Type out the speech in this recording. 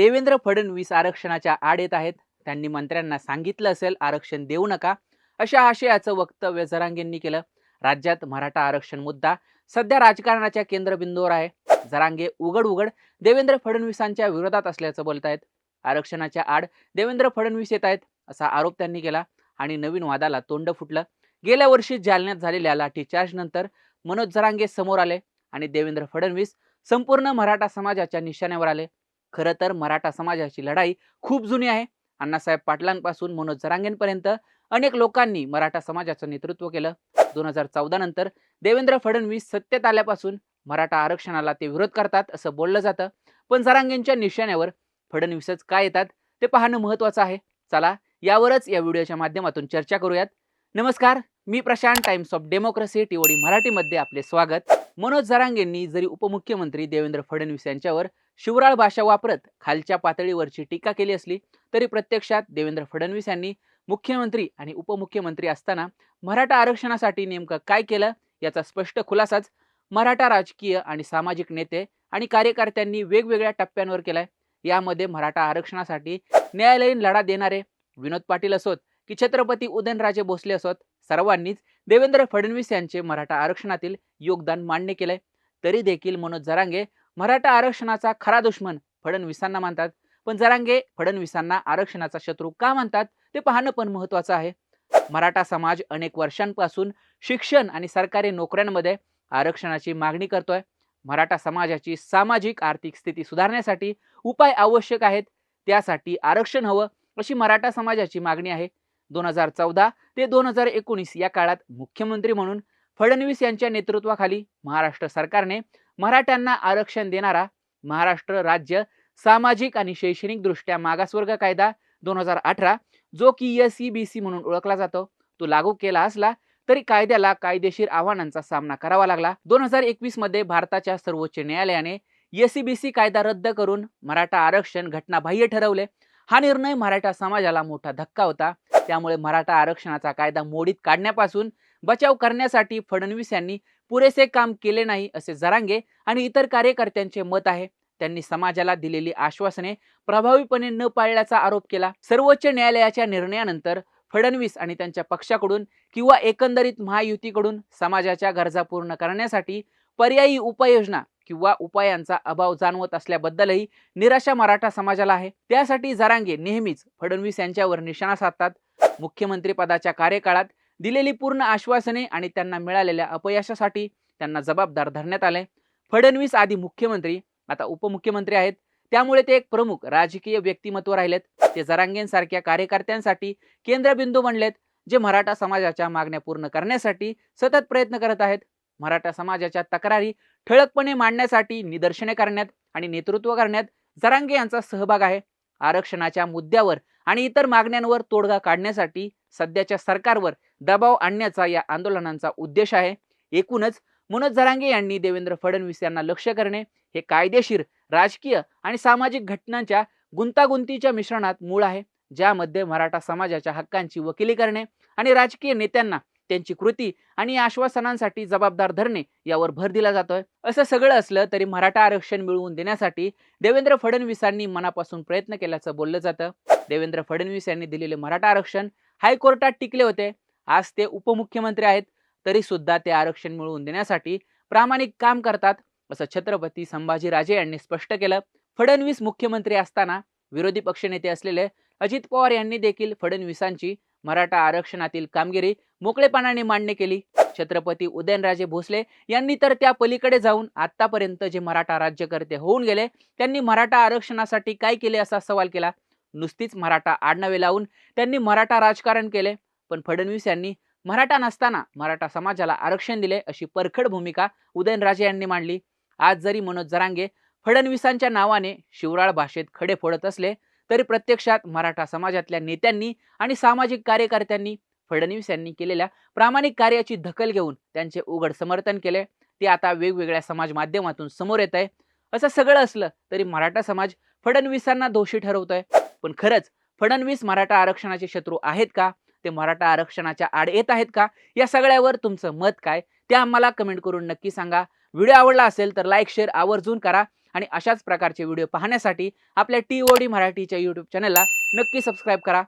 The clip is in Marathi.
देवेंद्र फडणवीस आरक्षणाच्या आड येत आहेत. त्यांनी मंत्र्यांना सांगितलं असेल आरक्षण देऊ नका. अशा आशयाचं वक्तव्य जरांगेंनी केलं. राज्यात मराठा आरक्षण मुद्दा सध्या राजकारणाच्या केंद्रबिंदूवर आहे. जरांगे उघड उघड देवेंद्र फडणवीसांच्या विरोधात असल्याचं बोलतायत. आरक्षणाच्या आड देवेंद्र फडणवीस येत आहेत असा आरोप त्यांनी केला आणि नवीन वादाला तोंड फुटलं. गेल्या वर्षी जालन्यात झालेल्या लाठीचार्ज नंतर मनोज जरांगे समोर आले आणि देवेंद्र फडणवीस संपूर्ण मराठा समाजाच्या निशाण्यावर आले. खरं तर मराठा समाजाची लढाई खूप जुनी आहे. अण्णासाहेब पाटलांपासून मनोज जरांगेंपर्यंत अनेक लोकांनी मराठा समाजाचं नेतृत्व केलं. दोन हजार चौदा नंतर देवेंद्र फडणवीस सत्तेत आल्यापासून मराठा आरक्षणाला ते विरोध करतात असं बोललं जातं. पण जरांगेंच्या निशाण्यावर फडणवीसच काय येतात ते पाहणं महत्त्वाचं आहे. चला यावरच या व्हिडिओच्या माध्यमातून चर्चा करूयात. नमस्कार मी Prashant Times of Democracy TOD मराठीमध्ये आपले स्वागत. मनोज जरांगेंनी जरी उपमुख्यमंत्री देवेंद्र फडणवीस यांच्यावर शिवराळ भाषा वापरत खालच्या पातळीवरची टीका केली असली तरी प्रत्यक्षात देवेंद्र फडणवीस यांनी मुख्यमंत्री आणि उपमुख्यमंत्री असताना मराठा आरक्षणासाठी नेमकं काय केलं याचा स्पष्ट खुलासाच मराठा राजकीय आणि सामाजिक नेते आणि कार्यकर्त्यांनी वेगवेगळ्या टप्प्यांवर केलाय. यामध्ये मराठा आरक्षणासाठी न्यायालयीन लढा देणारे विनोद पाटील असोत की छत्रपती उदयनराजे भोसले असोत सर्वांनीच देवेंद्र फडणवीस यांचे मराठा आरक्षणातील योगदान मान्य केलंय. तरी देखील मनोज जरांगे मराठा आरक्षणाचा खरा दुश्मन फडणवीसांना मानतात. पण जरांगे फडणवीसांना आरक्षणाचा शत्रू का मानतात? ते पाहणं पण महत्वाचं आहे. मराठा समाज अनेक वर्षांपासून शिक्षण आणि सरकारी नोकऱ्यांमध्ये आरक्षणाची मागणी करतोय. मराठा समाजाची सामाजिक आर्थिक स्थिती सुधारण्यासाठी उपाय आवश्यक आहेत. त्यासाठी आरक्षण हवं अशी मराठा समाजाची मागणी आहे. दोन हजार चौदा ते दोन हजार एकोणीस या काळात मुख्यमंत्री म्हणून फडणवीस यांच्या नेतृत्वाखाली महाराष्ट्र सरकारने मराठ्यांना आरक्षण देणारा महाराष्ट्र राज्य सामाजिक आणि शैक्षणिक दृष्ट्या मागासवर्ग कायदा दोन हजार अठरा जो की एस ई बी सी म्हणून ओळखला जातो तो लागू केला असला तरी कायद्याला कायदेशीर आव्हानांचा सामना करावा लागला. दोन हजार एकवीसमध्ये भारताच्या सर्वोच्च न्यायालयाने एस बी सी कायदा रद्द करून मराठा आरक्षण घटनाबाह्य ठरवले. हा निर्णय मराठा समाजाला मोठा धक्का होता. त्यामुळे मराठा आरक्षणाचा कायदा मोडीत काढण्यापासून बचाव करण्यासाठी फडणवीस यांनी पुरेसे काम केले नाही असे जरांगे आणि इतर कार्यकर्त्यांचे मत आहे. त्यांनी समाजाला दिलेली आश्वासने प्रभावीपणे न पाळल्याचा आरोप केला. सर्वोच्च न्यायालयाच्या निर्णयानंतर फडणवीस आणि त्यांच्या पक्षाकडून किंवा एकंदरीत महायुतीकडून समाजाच्या गरजा पूर्ण करण्यासाठी पर्यायी उपाययोजना किंवा उपायांचा अभाव जाणवत असल्याबद्दलही निराशा मराठा समाजाला आहे. त्यासाठी जरांगे नेहमीच फडणवीस यांच्यावर निशाणा साधतात. मुख्यमंत्री पदाच्या कार्यकाळात दिलेली पूर्ण आश्वासने आणि त्यांना मिळालेल्या अपयशासाठी त्यांना जबाबदार धरण्यात आले. फडणवीस आधी मुख्यमंत्री आता उपमुख्यमंत्री आहेत. त्यामुळे ते एक प्रमुख राजकीय व्यक्तिमत्व राहिलेत. ते जरांगेंसारख्या कार्यकर्त्यांसाठी केंद्रबिंदू बनलेत जे मराठा समाजाच्या मागण्या पूर्ण करण्यासाठी सतत प्रयत्न करत आहेत. मराठा समाजाच्या तक्रारी ठळकपणे मांडण्यासाठी निदर्शने करण्यात आणि नेतृत्व करण्यात जरांगे यांचा सहभाग आहे. आरक्षणाच्या मुद्द्यावर आणि इतर मागण्यांवर तोडगा काढण्यासाठी सध्याच्या सरकारवर दबाव आणण्याचा या आंदोलनांचा उद्देश आहे. एकूणच मनोज जरांगे यांनी देवेंद्र फडणवीस यांना लक्ष करणे हे कायदेशीर राजकीय आणि सामाजिक घटनांच्या गुंतागुंतीच्या मिश्रणात मूळ आहे. ज्यामध्ये मराठा समाजाच्या हक्कांची वकिली करणे आणि राजकीय नेत्यांना त्यांची कृती आणि आश्वासनांसाठी जबाबदार धरणे यावर भर दिला जातोय. असं सगळं असलं तरी मराठा आरक्षण मिळवून देण्यासाठी देवेंद्र फडणवीसांनी मनापासून प्रयत्न केल्याचं बोललं जातं. देवेंद्र फडणवीस यांनी दिलेले मराठा आरक्षण हायकोर्टात टिकले होते. आज ते उपमुख्यमंत्री आहेत तरी सुद्धा ते आरक्षण मिळवून देण्यासाठी प्रामाणिक काम करतात असं छत्रपती संभाजीराजे यांनी स्पष्ट केलं. फडणवीस मुख्यमंत्री असताना विरोधी पक्षनेते असलेले अजित पवार यांनी देखील फडणवीसांची मराठा आरक्षणातील कामगिरी मोकळेपणाने मान्य केली. छत्रपती उदयनराजे भोसले यांनी तर त्या पलीकडे जाऊन आतापर्यंत जे मराठा राज्यकर्ते होऊन गेले त्यांनी मराठा आरक्षणासाठी काय केले असा सवाल केला. नुसतीच मराठा आडनावे लावून त्यांनी मराठा राजकारण केले. पण फडणवीस यांनी मराठा नसताना मराठा समाजाला आरक्षण दिले अशी परखड भूमिका उदयनराजे यांनी मांडली. आज जरी मनोज जरांगे फडणवीसांच्या नावाने शिवराळ भाषेत खडे फोडत असले तरी प्रत्यक्षात मराठा समाजातल्या नेत्यांनी आणि सामाजिक कार्यकर्त्यांनी फडणवीस यांनी केलेल्या प्रामाणिक कार्याची दखल घेऊन त्यांचे उघड समर्थन केले. ते आता वेगवेगळ्या समाज माध्यमातून समोर येत आहे. असं सगळं असलं तरी मराठा समाज फडणवीसांना दोषी ठरवतोय. पण खरंच फडणवीस मराठा आरक्षणाचे शत्रू आहेत का? ते मराठा आरक्षणाच्या आड येत आहेत का? या सगळ्यावर तुमचं मत काय? ते आम्हाला कमेंट करून नक्की सांगा. व्हिडिओ आवडला असेल तर लाईक शेअर आवर्जून करा आणि अशाच प्रकारचे व्हिडिओ पाहण्यासाठी आपल्या टी ओ डी मराठीच्या यूट्यूब चॅनलला नक्की सबस्क्राईब करा.